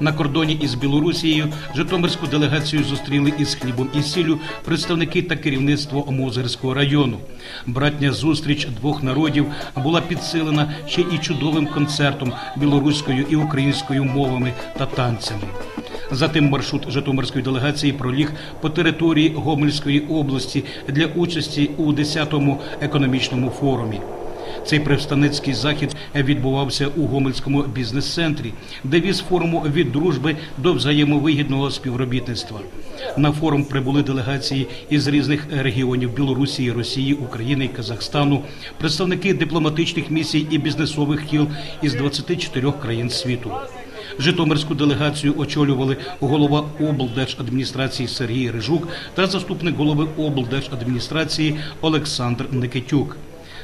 На кордоні із Білорусією Житомирську делегацію зустріли із хлібом і сіллю представники та керівництво Мозерського району. Братня зустріч двох народів була підсилена ще і чудовим концертом білоруською і українською мовами та танцями. Затим маршрут Житомирської делегації проліг по території Гомельської області для участі у 10-му економічному форумі. Цей представницький захід відбувався у Гомельському бізнес-центрі, де віз форуму від дружби до взаємовигідного співробітництва. На форум прибули делегації із різних регіонів Білорусі, Росії, України і Казахстану, представники дипломатичних місій і бізнесових кіл із 24 країн світу. Житомирську делегацію очолювали голова облдержадміністрації Сергій Рижук та заступник голови облдержадміністрації Олександр Никитюк.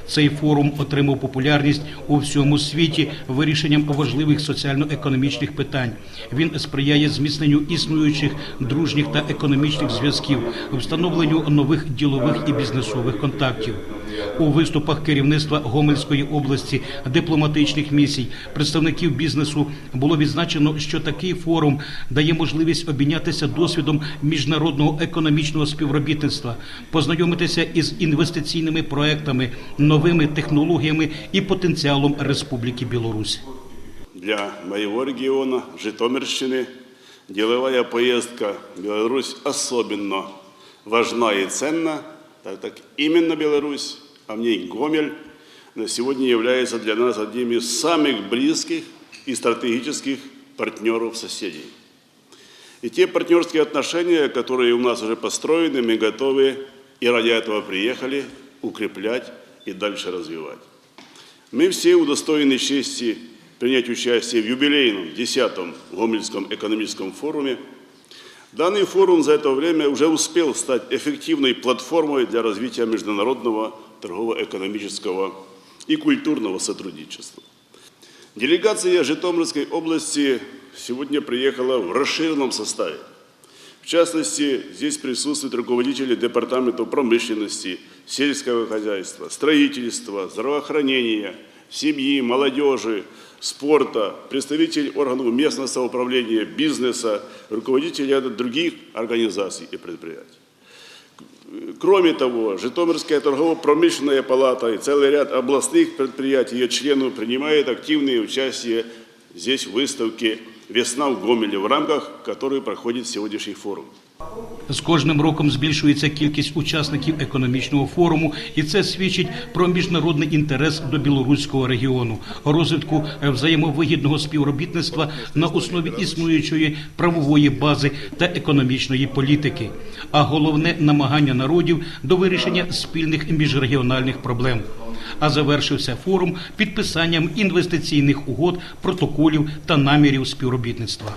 Цей форум отримав популярність у всьому світі вирішенням важливих соціально-економічних питань. Він сприяє зміцненню існуючих дружніх та економічних зв'язків, встановленню нових ділових і бізнесових контактів. У виступах керівництва Гомельської області, дипломатичних місій, представників бізнесу було відзначено, що такий форум дає можливість обмінятися досвідом міжнародного економічного співробітництва, познайомитися із інвестиційними проектами, новими технологіями і потенціалом Республіки Білорусь. Для моего региона, Житомирщины, деловая поездка в Беларусь особенно важна и ценна, так как именно Беларусь, а в Гомель, на сегодня является для нас одним из самых близких и стратегических партнеров-соседей. И те партнерские отношения, которые у нас уже построены, мы готовы и ради этого приехали укреплять и дальше развивать. Мы все удостоены чести принять участие в юбилейном 10-м Гомельском экономическом форуме. Данный форум за это время уже успел стать эффективной платформой для развития международного торгово-экономического и культурного сотрудничества. Делегация Житомирской области сегодня приехала в расширенном составе. В частности, здесь присутствуют руководители департаментов промышленности, сельского хозяйства, строительства, здравоохранения, семьи, молодежи, спорта, представители органов местного самоуправления, бизнеса, руководители других организаций и предприятий. Кроме того, Житомирская торгово-промышленная палата и целый ряд областных предприятий, ее членов принимает активное участие здесь в выставке «Весна в Гомеле», в рамках которой проходит сегодняшний форум. З кожним роком збільшується кількість учасників економічного форуму, і це свідчить про міжнародний інтерес до білоруського регіону, розвитку взаємовигідного співробітництва на основі існуючої правової бази та економічної політики, а головне намагання народів до вирішення спільних міжрегіональних проблем. А завершився форум підписанням інвестиційних угод, протоколів та намірів співробітництва.